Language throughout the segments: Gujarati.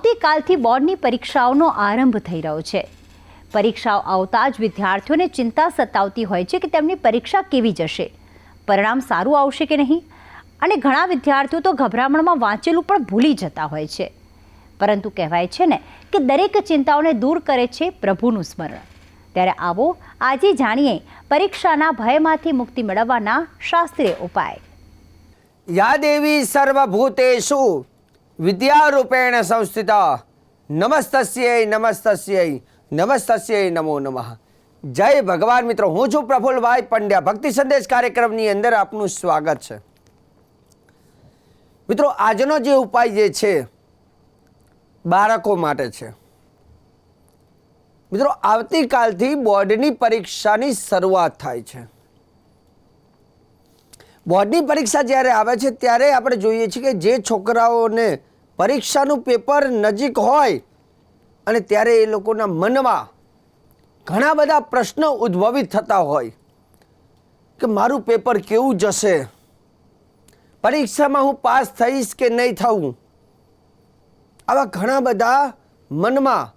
આવતીકાલથી બોર્ડની પરીક્ષાઓનો આરંભ થઈ રહ્યો છે. પરીક્ષાઓ આવતા જ વિદ્યાર્થીઓને ચિંતા સતાવતી હોય છે કે તેમની પરીક્ષા કેવી જશે. પરિણામ સારું આવશે કે નહીં? અને ઘણા વિદ્યાર્થીઓ તો ગભરામણમાં વાંચેલું પણ ભૂલી જતા હોય છે. પરંતુ કહેવાય છે ને કે દરેક ચિંતાઓને દૂર કરે છે પ્રભુનું સ્મરણ. ત્યારે આવો આજે જાણીએ પરીક્ષાના ભયમાંથી મુક્તિ મેળવવાના શાસ્ત્રીય ઉપાય. યાદેવી દેવી સર્વભૂતેષુ વિદ્યારૂપેણ સંસ્થિત નમસ્તસ્યૈ નમસ્તસ્યૈ નમસ્તસ્યૈ નમો નમઃ જય ભગવાન મિત્રો હું છું પ્રફુલભાઈ પંડ્યા ભક્તિ સંદેશ કાર્યક્રમની અંદર આપનું સ્વાગત છે મિત્રો આજનો જે ઉપાય જે છે બાળકો માટે છે મિત્રો આવતીકાલથી બોર્ડની પરીક્ષાની શરૂઆત થાય છે। બોર્ડની પરીક્ષા જ્યારે આવે છે, ત્યારે આપણે જોઈએ છીએ કે જે છોકરાઓને પરીક્ષાનું પેપર નજીક હોય અને ત્યારે એ લોકોના મનમાં ઘણા બધા પ્રશ્નો ઉદ્ભવિત થતા હોય કે મારું પેપર કેવું જશે? પરીક્ષામાં હું પાસ થઈશ કે નહીં થવું? આવા ઘણા બધા મનમાં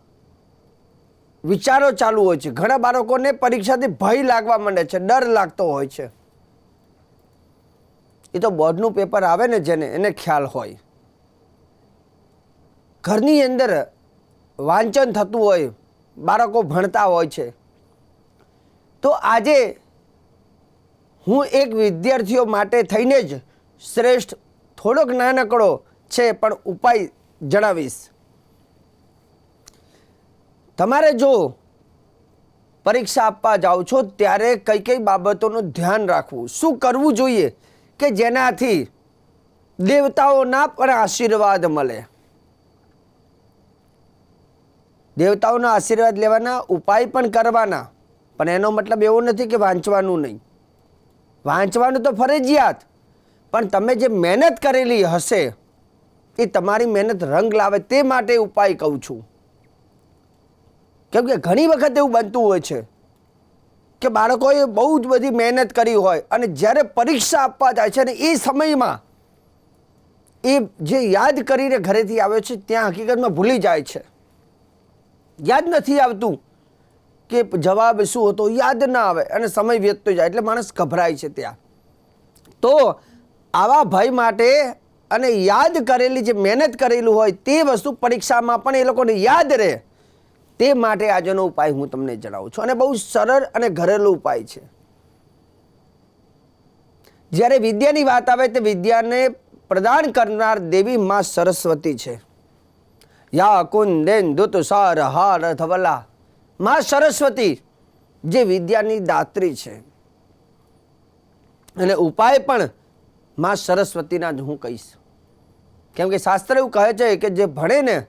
વિચારો ચાલુ હોય છે. ઘણા બાળકોને પરીક્ષાથી ભય લાગવા માંડે છે, ડર લાગતો હોય છે. એ તો બોર્ડનું પેપર આવે ને જેને, એને ખ્યાલ હોય. ઘરની અંદર વાંચન થતું હોય, બાળકો ભણતા હોય છે. તો આજે હું એક વિદ્યાર્થીઓ માટે થઈને જ શ્રેષ્ઠ થોડોક નાનકડો છે પણ ઉપાય જણાવીશ. તમારે જો પરીક્ષા આપવા જાઓ છો ત્યારે કઈ કઈ બાબતોનું ધ્યાન રાખવું, શું કરવું જોઈએ કે જેનાથી દેવતાઓના પણ આશીર્વાદ મળે? દેવતાઓના આશીર્વાદ લેવાના, ઉપાય પણ કરવાના. પણ એનો મતલબ એવો નથી કે વાંચવાનું નહીં. વાંચવાનું તો ફરજિયાત, પણ તમે જે મહેનત કરેલી હશે, એ તમારી મહેનત રંગ લાવે તે માટે ઉપાય કહું છું. કેમ કે ઘણી વખત એવું બનતું હોય છે કે બાળકોએ બહુ જ બધી મહેનત કરી હોય અને જ્યારે પરીક્ષા આપવા જાય છે ને એ સમયમાં એ જે યાદ કરીને ઘરેથી આવે છે, ત્યાં હકીકતમાં ભૂલી જાય છે. યાદ નથી આવતું કે જવાબ શું હતો, યાદ ના આવે અને સમય વ્યતતો જાય એટલે માણસ ગભરાય છે ત્યાં. તો આવા ભય માટે અને યાદ કરેલી જે મહેનત કરેલું હોય તે વસ્તુ પરીક્ષામાં પણ એ લોકોને યાદ રહે. તે માટે આજનો ઉપાય હું તમને જણાવું છું અને બહુ સરળ અને ઘરેલું ઉપાય છે. જ્યારે વિદ્યાની વાત આવે તો વિદ્યાને પ્રદાન કરનાર દેવી માં સરસ્વતી છે. યા કુંદેન દુત સાર હાર ધવલા. માં સરસ્વતી, જે વિદ્યાની દાત્રી છે. અને ઉપાય પણ માં સરસ્વતીના જ હું કહીશ. કેમ કે શાસ્ત્ર એવું કહે છે કે જે ભણે ને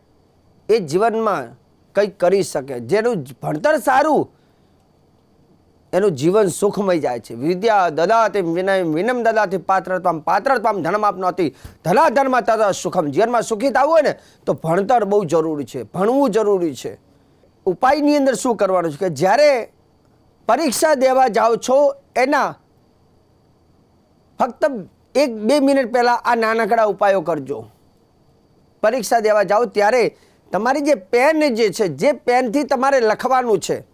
એ જીવનમાં કંઈક કરી શકે. જેનું ભણતર સારું એનું જીવન સુખમય જાય છે. વિદ્યા દદાથી વિનય વિનમ દદાથી પાત્ર પાત્રત્વામ પાત્ર ત્વામ ધનમ આપનોતી. ધના ધર્મ તથા સુખમ. જીવનમાં સુખી થવું હોય ને, તો ભણતર બહુ જરૂરી છે. ભણવું જરૂરી છે. ઉપાયની અંદર શું કરવાનું છે કે જ્યારે પરીક્ષા દેવા જાઓ છો, એના ફક્ત એક બે મિનિટ પહેલાં આ નાનકડા ઉપાયો કરજો. પરીક્ષા દેવા જાઓ ત્યારે તમારી જે પેન જે છે, જે પેનથી તમારે લખવાનું છે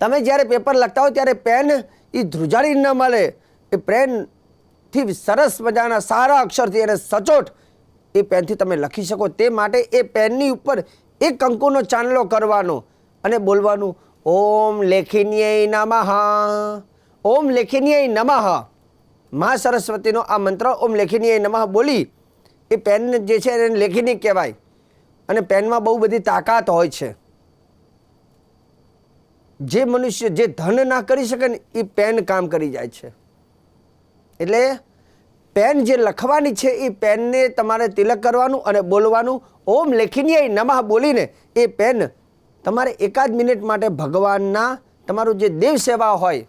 તમે જ્યારે પેપર લખતા હો ત્યારે પેન એ ધ્રુજાડી ન મળે. એ પેનથી સરસ મજાના સારા અક્ષરથી એને સચોટ એ પેનથી તમે લખી શકો. તે માટે એ પેનની ઉપર એક કંકુનો ચાંદલો કરવાનો અને બોલવાનું, ઓમ લેખિન્યય નમઃ. ઓમ લેખિન્યય નમઃ. મા સરસ્વતીનો આ મંત્ર, ઓમ લેખિનીય નમઃ, બોલી એ પેન જે છે એને લેખિની કહેવાય. અને પેનમાં બહુ બધી તાકાત હોય છે. જે મનુષ્ય જે ધન ના કરી શકે ને એ પેન કામ કરી જાય છે. એટલે પેન જે લખવાની છે એ પેનને તમારે તિલક કરવાનું અને બોલવાનું. ઓમ લેખીને નમઃ બોલીને એ પેન તમારે એકાદ મિનિટ માટે ભગવાનના, તમારું જે દેવ સેવા હોય,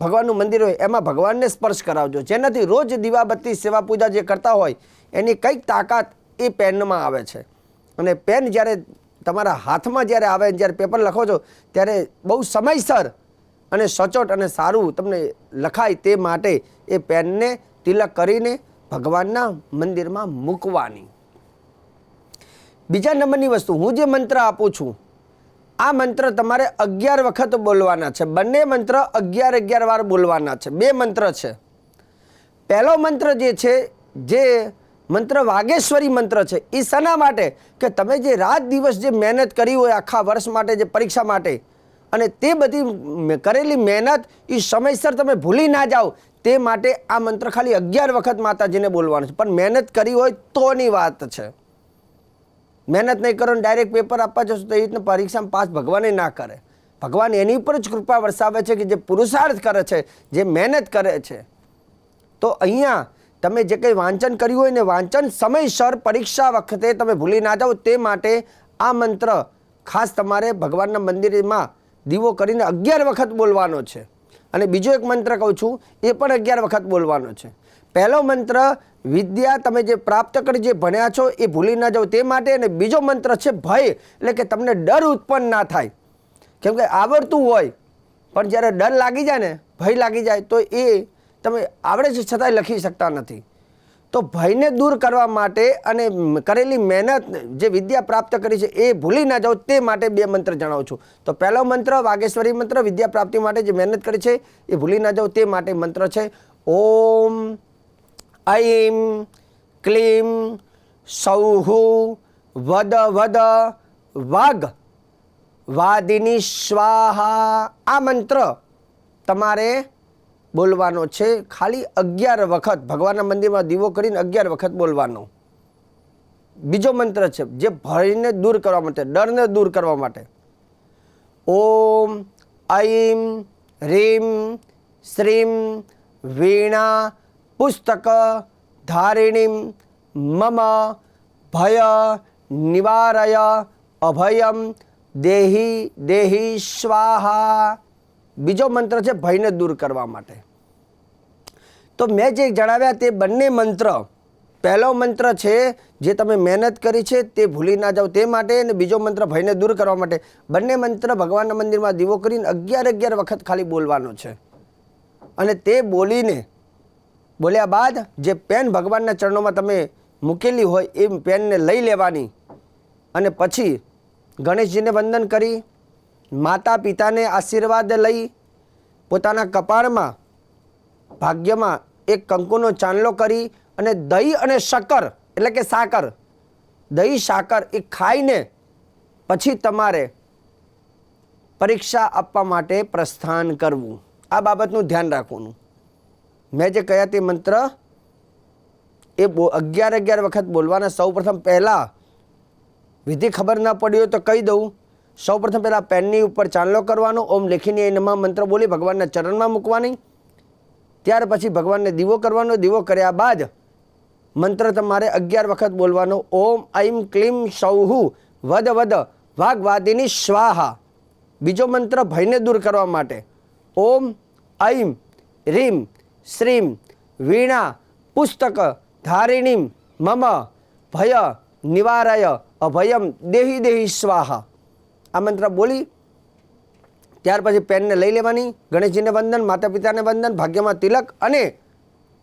ભગવાનનું મંદિર હોય, એમાં ભગવાનને સ્પર્શ કરાવજો. જેનાથી રોજ દીવાબત્તી સેવા પૂજા જે કરતા હોય, એની કંઈક તાકાત એ પેનમાં આવે છે. અને પેન જ્યારે તમારા હાથમાં જ્યારે આવે જ્યારે પેપર લખો છો, ત્યારે બહુ સમયસર અને સચોટ અને સારું તમને લખાય તે માટે એ પેનને તિલક કરીને ભગવાનના મંદિરમાં મૂકવાની. બીજા નંબરની વસ્તુ, હું જે મંત્ર આપું છું, આ મંત્ર તમારે અગિયાર વખત બોલવાના છે. બંને મંત્ર અગિયાર અગિયાર વાર બોલવાના છે. બે મંત્ર છે. પહેલો મંત્ર જે છે, જે મંત્ર વાગેશ્વરી મંત્ર છે. એ શના માટે? કે તમે જે રાત દિવસ જે મહેનત કરી હોય, આખા વર્ષ માટે જે પરીક્ષા માટે, અને તે બધી કરેલી મહેનત એ સમયસર તમે ભૂલી ના જાઓ, તે માટે આ મંત્ર ખાલી અગિયાર વખત માતાજીને બોલવાનું છે. પણ મહેનત કરી હોય તોની વાત છે. મહેનત નહીં કરો ને ડાયરેક્ટ પેપર આપવા જશો તો એ રીતના પરીક્ષામાં પાસ ભગવાને ના કરે. ભગવાન એની ઉપર જ કૃપા વરસાવે છે કે જે પુરુષાર્થ કરે છે, જે મહેનત કરે છે. તો અહીંયા તમે જે કંઈ વાંચન કર્યું હોય ને વાંચન સમયસર પરીક્ષા વખતે તમે ભૂલી ના જાઓ, તે માટે આ મંત્ર ખાસ તમારે ભગવાનના મંદિરમાં દીવો કરીને અગિયાર વખત બોલવાનો છે. અને બીજો એક મંત્ર કહું છું, એ પણ અગિયાર વખત બોલવાનો છે. પહેલો મંત્ર, વિદ્યા તમે જે પ્રાપ્ત કરી, જે ભણ્યા છો, એ ભૂલી ના જાઓ તે માટે. અને બીજો મંત્ર છે, ભય. એટલે કે તમને ડર ઉત્પન્ન ના થાય. કેમ કે આવડતું હોય, પણ જ્યારે ડર લાગી જાય ને, ભય લાગી જાય, તો એ તમે આવડે છે છતાંય લખી શકતા નથી. તો ભયને દૂર કરવા માટે અને કરેલી મહેનત જે વિદ્યા પ્રાપ્ત કરી છે એ ભૂલી ના જાઓ તે માટે બે મંત્ર જણાવું છું. તો પહેલો મંત્ર વાગેશ્વરી મંત્ર, વિદ્યા પ્રાપ્તિ માટે જે મહેનત કરી છે એ ભૂલી ના જાઓ તે માટે મંત્ર છે ઓમ ઐમ ક્લીમ, સૌહુ, વદ વદ, વાગ. વાદિની સ્વાહા. આ મંત્ર તમારે બોલવાનો છે. ખાલી અગિયાર વખત, ભગવાનના મંદિરમાં દીવો કરીને અગિયાર વખત બોલવાનો. બીજો મંત્ર છે, જે ભયને દૂર કરવા માટે, ડરને દૂર કરવા માટે. ઓમ ઐમ રીમ, શ્રીમ, વીણા, પુસ્તક, ધારિણીમ, મમ, ભય, નિવારય, અભયમ, દેહી દેહી, સ્વાહા. બીજો મંત્ર છે ભયને દૂર કરવા માટે. તો મેં જે જણાવ્યા તે બંને મંત્ર, પહેલો મંત્ર છે જે તમે મહેનત કરી છે તે ભૂલી ના જાઓ તે માટે અને બીજો મંત્ર ભયને દૂર કરવા માટે. બંને મંત્ર ભગવાનના મંદિરમાં દીવો કરીને અગિયાર અગિયાર વખત ખાલી બોલવાનો છે. અને તે બોલીને, બોલ્યા બાદ જે પેન ભગવાનના ચરણોમાં તમે મૂકેલી હોય એ પેનને લઈ લેવાની. અને પછી ગણેશજીને વંદન કરી માતા પિતાને આશીર્વાદ લઈ પોતાના કપાળમાં, ભાગ્યમાં એક કંકુનો ચાંદલો કરી અને દહીં અને શક્કર, એટલે કે સાકર, દહીં, સાકર એ ખાઈને પછી તમારે પરીક્ષા આપવા માટે પ્રસ્થાન કરવું. આ બાબતનું ધ્યાન રાખવાનું. મેં જે કહ્યા તે મંત્ર એ બો અગિયાર અગિયાર વખત બોલવાના. સૌ પ્રથમ પહેલાં વિધિ ખબર ના પડી હોય તો કહી દઉં. સૌ પ્રથમ પહેલાં પેનની ઉપર ચાંદલો કરવાનો, ઓમ લેખીને એ નમા મંત્ર બોલી ભગવાનના ચરણમાં મૂકવાની. ત્યાર પછી ભગવાનને દીવો કરવાનો, દીવો કર્યા બાદ મંત્ર તમારે અગિયાર વખત બોલવાનો. ઓમ ઐમ ક્લીમ સૌહુ, વદ વદ વાઘવાદિની સ્વાહા. બીજો મંત્ર ભયને દૂર કરવા માટે. ઓમ ઐમ રીમ, શ્રીમ, વીણા, પુસ્તક, ધારિણીમ, મમ, ભય, નિવારય, અભયમ, દેહી દેહી સ્વાહા. આ મંત્ર બોલી, ત્યાર પછી પેનને લઈ લેવાની, ગણેશજીને વંદન માતા પિતાને વંદન, ભાગ્યમાં તિલક અને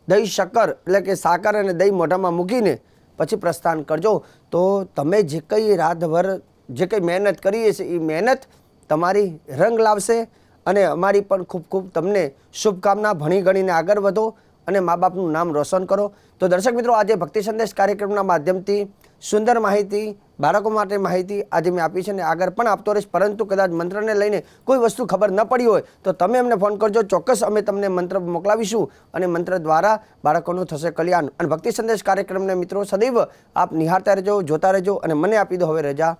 દહીં શક્કર, એટલે કે સાકર અને દહીં મોઢામાં મૂકીને પછી પ્રસ્થાન કરજો. તો તમે જે કંઈ રાતભર, જે કંઈ મહેનત કરીએ છીએ એ મહેનત તમારી રંગ લાવશે અને અમારી પણ ખૂબ ખૂબ તમને શુભકામના ભણી ગણીને આગળ વધો અને મા બાપનું નામ રોશન કરો. તો દર્શક મિત્રો, આજે ભક્તિ સંદેશ કાર્યક્રમના માધ્યમથી સુંદર માહિતી, બાળકો માટે માહિતી આજે મેં આપી છે ને આગળ પણ આપતો રહીશ. પરંતુ કદાચ મંત્રને લઈને કોઈ વસ્તુ ખબર ન પડી હોય, તો તમે અમને ફોન કરજો. ચોક્કસ અમે તમને મંત્ર મોકલાવીશું અને મંત્ર દ્વારા બાળકોનું થશે કલ્યાણ. અને ભક્તિ સંદેશ કાર્યક્રમને મિત્રો, સદૈવ આપ નિહાળતા રહેજો, જોતા રહેજો અને મને આપી દો હવે રજા.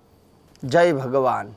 જય ભગવાન.